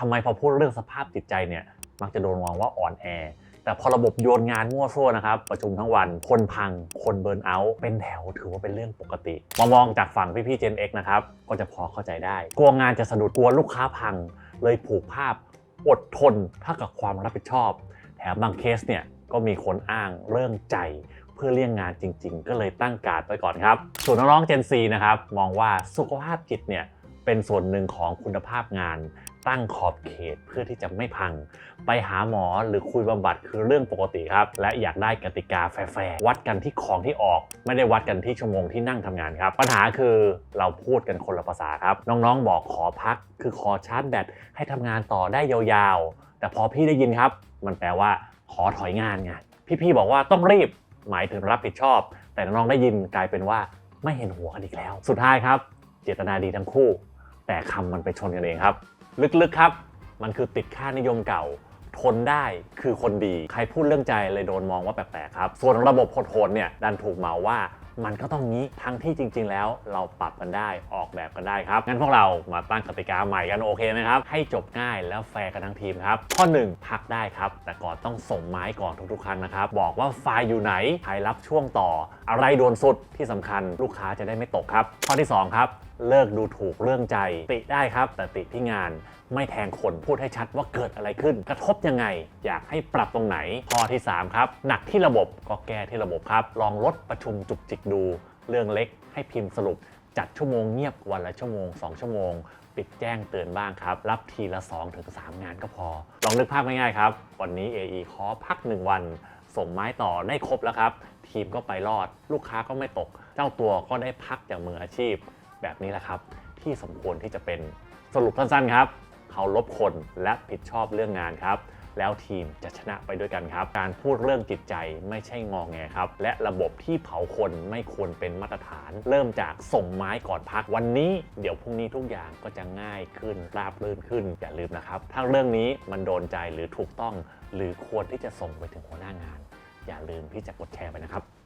ทำไมพอพูดเรื่องสภาพจิตใจเนี่ยมักจะโดนมองว่าอ่อนแอ แต่พอระบบโยนงานมั่วซั่วนะครับ ประชุมทั้งวัน คนพัง คนเบิร์นเอาท์เป็นแถวถือว่าเป็นเรื่องปกติ มามองจากฝั่งพี่ๆ Gen X นะครับ ก็จะพอเข้าใจได้ กลัวงานจะสะดุดกลัวลูกค้าพัง เลยผูกภาพอดทนเท่ากับความรับผิดชอบ แถมบางเคสเนี่ยก็มีคนอ้างเรื่องใจเพื่อเลี่ยงงานจริง ๆ ก็เลยตั้งการไว้ก่อนครับ ส่วนน้องๆ Gen C นะครับมองว่าสุขภาพจิตเนี่ย เป็นส่วนหนึ่งของคุณภาพงาน ตั้งขอบเขตเพื่อที่จะไม่พัง ไปหาหมอหรือคุยบำบัดคือเรื่องปกติครับ และอยากได้กติกาแฟร์วัดกันที่ของที่ออก ไม่ได้วัดกันที่ชั่วโมงที่นั่งทำงานครับ ปัญหาคือเราพูดกันคนละภาษาครับ น้องๆบอกขอพัก คือขอชาร์จแบตให้ทำงานต่อได้ยาวๆ แต่พอพี่ได้ยินครับ มันแปลว่าขอถอยงานไงพี่ๆบอกว่าต้องรีบหมายถึงรับผิดชอบ แต่น้องๆได้ยินกลายเป็นว่าไม่เห็นหัวกันอีกแล้ว สุดท้ายครับ เจตนาดีทั้งคู่ แต่คำมันไปชนกันเองครับ ลึกๆครับ มันคือติดค่านิยมเก่า ทนได้คือคนดี ใครพูดเรื่องใจเลยโดนมองว่าแปลกๆครับ ส่วนระบบโหดๆเนี่ยดันถูกเมาว่า มันก็ต้องงี้ทั้งที่จริง ๆ แล้วเราปรับกันได้ออกแบบกันได้ครับงั้นพวกเรามาตั้งกติกาใหม่กันโอเคไหมครับ ให้จบง่ายแล้วแฟร์กันทั้งทีมครับ ข้อ 1 พักได้ครับ แต่ก่อนต้องส่งไม้ก่อนทุกๆครั้งนะครับ บอกว่าไฟล์อยู่ไหนใครรับช่วงต่อ อะไรโดนสุดที่สำคัญลูกค้าจะได้ไม่ตกครับ ข้อที่สองครับเลิกดูถูกเรื่องใจ ติได้ครับ แต่ติที่งานไม่แทงคนพูดให้ชัดว่าเกิดอะไรขึ้น กระทบยังไง อยากให้ปรับตรงไหนข้อที่ 3 ครับ หนักที่ระบบก็แก้ที่ระบบครับ ลองลดประชุมจุกจิกดูเรื่องเล็กให้พิมพ์สรุป จัดชั่วโมงเงียบวันละชั่วโมง 2 ชั่วโมง ปิดแจ้งเตือนบ้างครับ รับทีละ2-3ถึง3งานก็พอ ลองนึกภาพง่ายๆครับ วันนี้ AE ขอพัก 1 วัน ส่งไม้ต่อได้ครบแล้วครับ ทีมก็ไปรอด ลูกค้าก็ไม่ตก เจ้าตัวก็ได้พักจากมืออาชีพ แบบนี้แหละครับ ที่สมควรที่จะเป็นสรุปสั้นๆครับ เขาลบคนและผิดชอบเรื่องงานครับ แล้วทีมจะชนะไปด้วยกันครับ การพูดเรื่องจิตใจไม่ใช่งองแงครับ และระบบที่เผาคนไม่ควรเป็นมาตรฐาน เริ่มจากส่งไม้ก่อนพักวันนี้เดี๋ยวพรุ่งนี้ทุกอย่างก็จะง่ายขึ้นราบรื่นขึ้นอย่าลืมนะครับ ถ้าเรื่องนี้มันโดนใจหรือถูกต้อง หรือควรที่จะส่งไปถึงหัวหน้างาน อย่าลืมที่จะกดแชร์ไปนะครับ